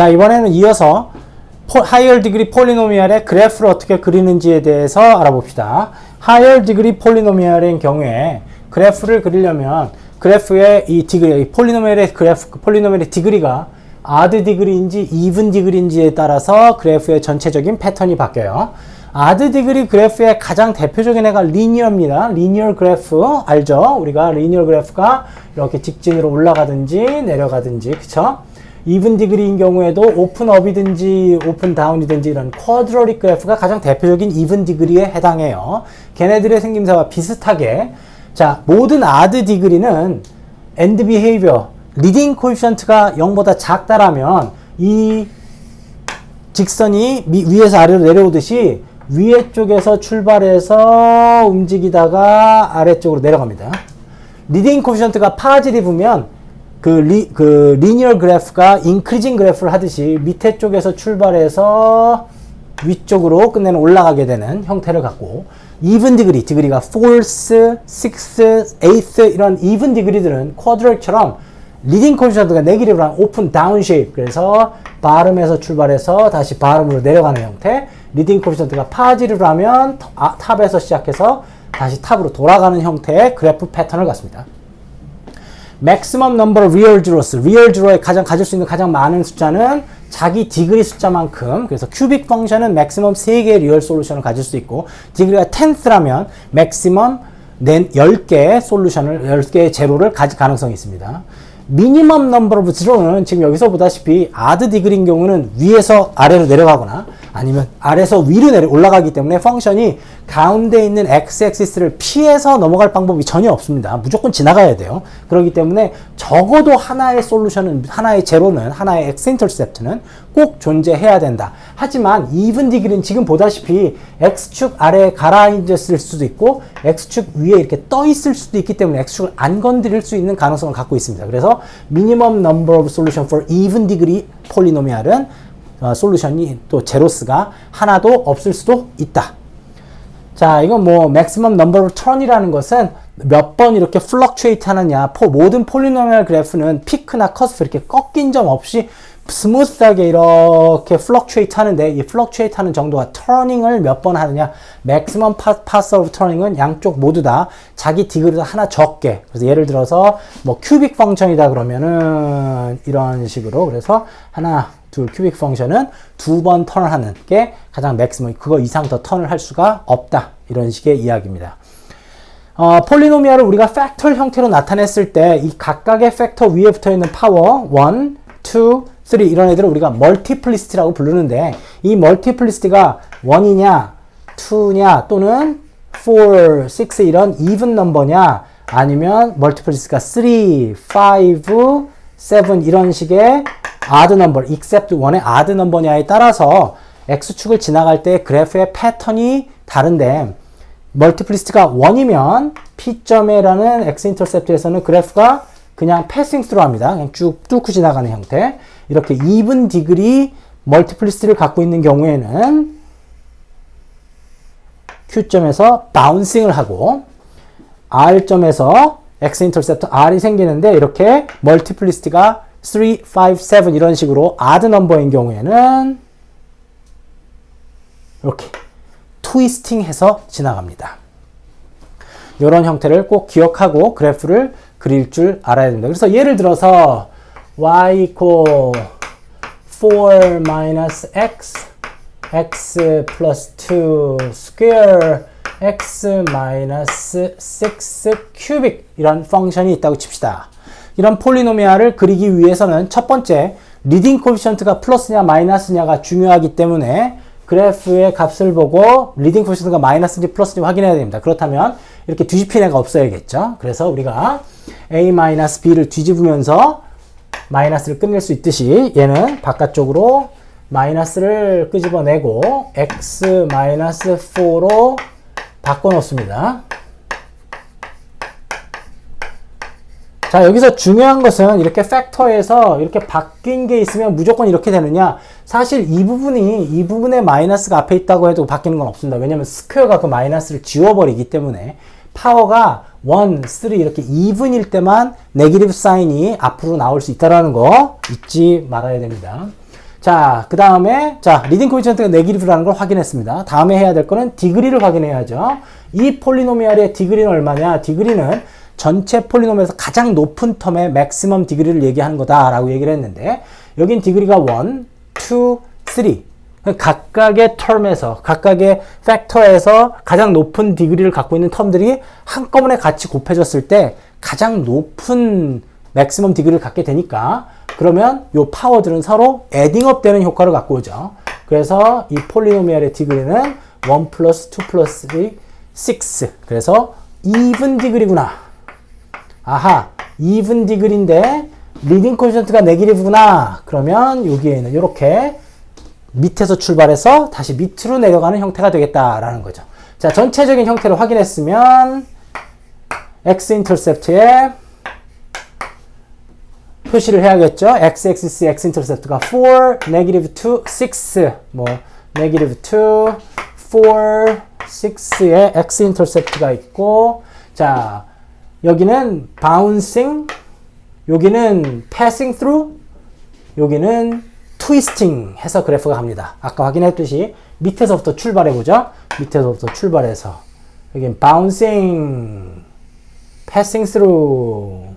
자, 이번에는 이어서 higher degree polynomial의 그래프를 어떻게 그리는지에 대해서 알아봅시다. higher degree polynomial인 경우에 그래프를 그리려면 그래프의 이 디그리, 이 폴리노멜의 그래프, 폴리노멜의 디그리가 아드 디그리인지 이븐 디그리인지에 따라서 그래프의 전체적인 패턴이 바뀌어요. 아드 디그리 그래프의 가장 대표적인 애가 리니어입니다. 리니어 그래프 알죠? 우리가 리니어 그래프가 이렇게 직진으로 올라가든지 내려가든지 그쵸? 이븐 디그리인 경우에도 오픈 업이든지 오픈 다운이든지 이런 쿼드러릭 그래프가 가장 대표적인 이븐 디그리에 해당해요. 걔네들의 생김새와 비슷하게 자 모든 아드 디그리는 엔드 비헤이비어 리딩 코이션트가 0보다 작다라면 이 직선이 미, 위에서 아래로 내려오듯이 위에 쪽에서 출발해서 움직이다가 아래쪽으로 내려갑니다. 리딩 코피션트가 파지티브면 그, 리, 그 리니어 그래프가 인크리징 그래프를 하듯이 밑에 쪽에서 출발해서 위쪽으로 끝내는 올라가게 되는 형태를 갖고 이븐 디그리, 디그리가 fourth, sixth, eighth 이런 이븐 디그리들은 쿼드렉처럼 리딩 코피션트가 네기티브란 오픈 다운 쉐입 그래서 바름에서 출발해서 다시 바름으로 내려가는 형태 리딩 코피션트가 파지르라면 아, 탑에서 시작해서 다시 탑으로 돌아가는 형태의 그래프 패턴을 갖습니다. Maximum number of real zeros, real zero에 가장 가질 수 있는 가장 많은 숫자는 자기 디그리 숫자만큼 그래서 큐빅 펑션은 maximum 3개의 리얼 솔루션을 가질 수 있고 디그리가 10th라면 maximum 10개의 솔루션을 10개의 제로를 가질 가능성이 있습니다. 미니멈 넘버 오브 제로는 지금 여기서 보다시피 아드 디그리인 경우는 위에서 아래로 내려가거나 아니면 아래에서 위로 내려 올라가기 때문에 펑션이 가운데 있는 x-axis를 피해서 넘어갈 방법이 전혀 없습니다. 무조건 지나가야 돼요. 그렇기 때문에 적어도 하나의 솔루션은 하나의 제로는 하나의 x-인터셉트는 꼭 존재해야 된다. 하지만 이븐 디그리는 지금 보다시피 x축 아래에 가라앉았을 수도 있고 x축 위에 이렇게 떠 있을 수도 있기 때문에 x축을 안 건드릴 수 있는 가능성을 갖고 있습니다. 그래서 minimum number of solution for even degree 폴리노미알은 어, 솔루션이 또 제로스가 하나도 없을 수도 있다. 자, 이건 뭐 number of turn이라는 것은 몇 번 이렇게 플럭츄에이트 하느냐. 포, 모든 폴리노미얼 그래프는 피크나 커스프 이렇게 꺾인 점 없이 스무스하게 이렇게 플럭츄에이트 하는데 이 플럭츄에이트 하는 정도가 터닝을 몇 번 하느냐. maximum pass of turning은 양쪽 모두 다 자기 디그리도 하나 적게. 그래서 예를 들어서 뭐 큐빅 펑션이다 그러면은 이런 식으로 그래서 하나 둘 큐빅 펑션은 두 번 턴을 하는 게 가장 맥시멈 그거 이상 더 턴을 할 수가 없다 이런 식의 이야기입니다. 어, 폴리노미알을 우리가 팩터 형태로 나타냈을 때 이 각각의 팩터 위에 붙어 있는 파워 1, 2, 3 이런 애들을 우리가 멀티플리스티라고 부르는데 이 멀티플리스티가 1이냐 2냐 또는 4, 6 이런 even 넘버냐 아니면 멀티플리스티가 3, 5, 7 이런 식의 odd number, except 1의 odd number냐에 따라서 x축을 지나갈 때 그래프의 패턴이 다른데 멀티플리스트가 1이면 P점에라는 x-인터셉트에서는 그래프가 그냥 패싱 스루 합니다. 그냥 쭉 뚫고 지나가는 형태. 이렇게 even 디그리 멀티플리스트를 갖고 있는 경우에는 Q점에서 바운싱을 하고 R점에서 x-인터셉트 R이 생기는데 이렇게 멀티플리스트가 3, 5, 7 이런 식으로 아드 넘버인 경우에는 이렇게 트위스팅 해서 지나갑니다. 이런 형태를 꼭 기억하고 그래프를 그릴 줄 알아야 됩니다. 그래서 예를 들어서 y equal 4 minus x x plus 2 square x minus 6 cubic 이런 펑션이 있다고 칩시다. 이런 폴리노미알을 그리기 위해서는 첫 번째 리딩 코피션트가 플러스냐 마이너스냐가 중요하기 때문에 그래프의 값을 보고 리딩 코피션트가 마이너스인지 플러스인지 확인해야 됩니다. 그렇다면 이렇게 뒤집힌 애가 없어야겠죠. 그래서 우리가 a-b를 뒤집으면서 마이너스를 끝낼 수 있듯이 얘는 바깥쪽으로 마이너스를 끄집어내고 x-4로 바꿔놓습니다. 자, 여기서 중요한 것은 이렇게 팩터에서 이렇게 바뀐 게 있으면 무조건 이렇게 되느냐? 사실 이 부분이, 이 부분에 마이너스가 앞에 있다고 해도 바뀌는 건 없습니다. 왜냐면 스퀘어가 그 마이너스를 지워버리기 때문에 파워가 1, 3 이렇게 이분일 때만 네기티브 사인이 앞으로 나올 수 있다라는 거 잊지 말아야 됩니다. 자, 그 다음에, 자, 리딩 코이션트가 네기티브라는 걸 확인했습니다. 다음에 해야 될 거는 디그리를 확인해야죠. 이 폴리노미알의 디그리는 얼마냐? 디그리는 전체 폴리노미알에서 가장 높은 텀의 맥시멈 디그리를 얘기하는 거다라고 얘기를 했는데, 여긴 디그리가 1, 2, 3. 각각의 텀에서, 각각의 팩터에서 가장 높은 디그리를 갖고 있는 텀들이 한꺼번에 같이 곱해졌을 때 가장 높은 맥시멈 디그리를 갖게 되니까 그러면 요 파워들은 서로 에딩업 되는 효과를 갖고 오죠. 그래서 이 폴리노미알의 디그리는 1 플러스 2 플러스 3, 6. 그래서 even 디그리구나. 아하, even 디그리인데 리딩 코션트가 네기티브구나. 그러면 여기에는 이렇게 밑에서 출발해서 다시 밑으로 내려가는 형태가 되겠다라는 거죠. 자, 전체적인 형태를 확인했으면 x 인터셉트에 표시를 해야겠죠. x-axis, x-intercept가 4, negative 2, 6, 뭐 negative 2, 4, 6의 x-intercept가 있고 자 여기는 bouncing, 여기는 passing through, 여기는 twisting 해서 그래프가 갑니다. 아까 확인했듯이 밑에서부터 출발해 보죠. 밑에서부터 출발해서 여긴 bouncing, passing through,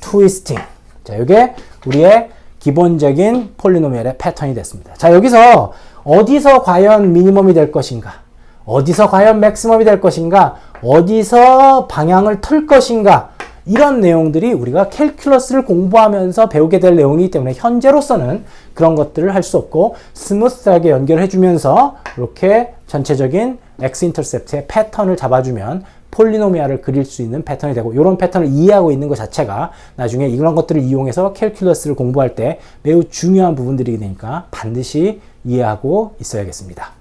트위스팅. 자, 이게 우리의 기본적인 폴리노미얼의 패턴이 됐습니다. 자, 여기서 어디서 과연 미니멈이 될 것인가? 어디서 과연 맥시멈이 될 것인가? 어디서 방향을 틀 것인가? 이런 내용들이 우리가 캘큘러스를 공부하면서 배우게 될 내용이기 때문에 현재로서는 그런 것들을 할 수 없고 스무스하게 연결해 주면서 이렇게 전체적인 x 인터셉트의 패턴을 잡아주면 폴리노미알을 그릴 수 있는 패턴이 되고 이런 패턴을 이해하고 있는 것 자체가 나중에 이런 것들을 이용해서 캘큘러스를 공부할 때 매우 중요한 부분들이 되니까 반드시 이해하고 있어야겠습니다.